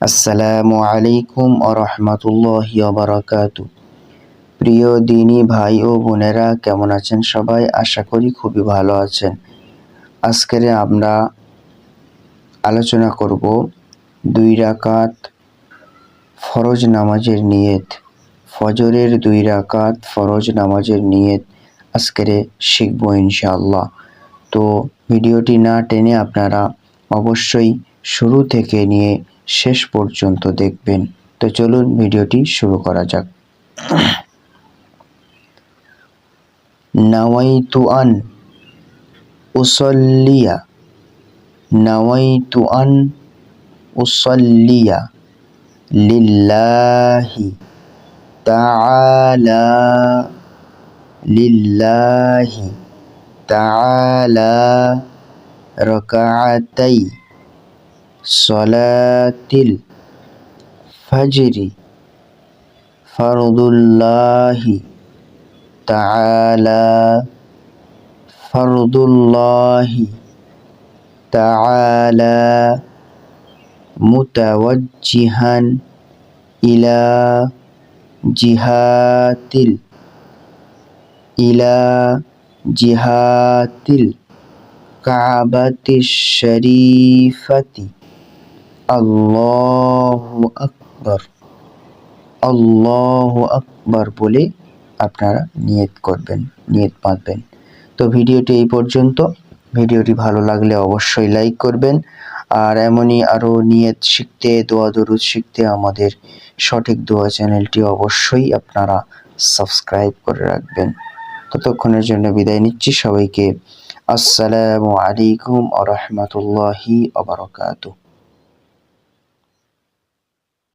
আসসালামু আলাইকুম ও রহমতুল্লাহ বারাকাতু প্রিয় দিনী ভাই ও বোনেরা, কেমন আছেন সবাই? আশা করি খুবই ভালো আছেন। আজকের আমরা আলোচনা করব দুই রাকাত ফরজ নামাজের নিয়ত। ফজরের দুই রাকাত ফরজ নামাজের নিয়ত আজকের শিখব ইনশাআল্লাহ। তো ভিডিওটি না টেনে আপনারা অবশ্যই শুরু থেকে নিয়ে শেষ পর্যন্ত দেখবেন। তো চলুন ভিডিওটি শুরু করা যাক। নাওয়াইতু আন উসল্লিয়া। নাওয়াইতু আন উসল্লিয়া। লিল্লাহি তাআলা। লিল্লাহি তাআলা। রকাআতাই। সলাতিল ফজরি ফরদুল্লাহি তাআলা ফরদুল্লাহি তাআলা মুতাওয়াজ্জিহান ইলা জিহাতিল ইলা জিহাতিল কাবাতি শরীফাতি আল্লাহু আকবার। আল্লাহু আকবার বলে আপনারা নিয়ত করবেন, নিয়ত বাঁধবেন। তো ভিডিওটি এই পর্যন্ত। ভিডিওটি ভালো লাগলে অবশ্যই লাইক করবেন। আর এমনই আরও নিয়ত শিখতে, দোয়া দরুদ শিখতে আমাদের সঠিক দোয়া চ্যানেলটি অবশ্যই আপনারা সাবস্ক্রাইব করে রাখবেন। ততক্ষণের জন্য বিদায় নিচ্ছি সবাইকে। আসসালামু আলাইকুম আ রহমতুল্লাহি আবরকাতুহ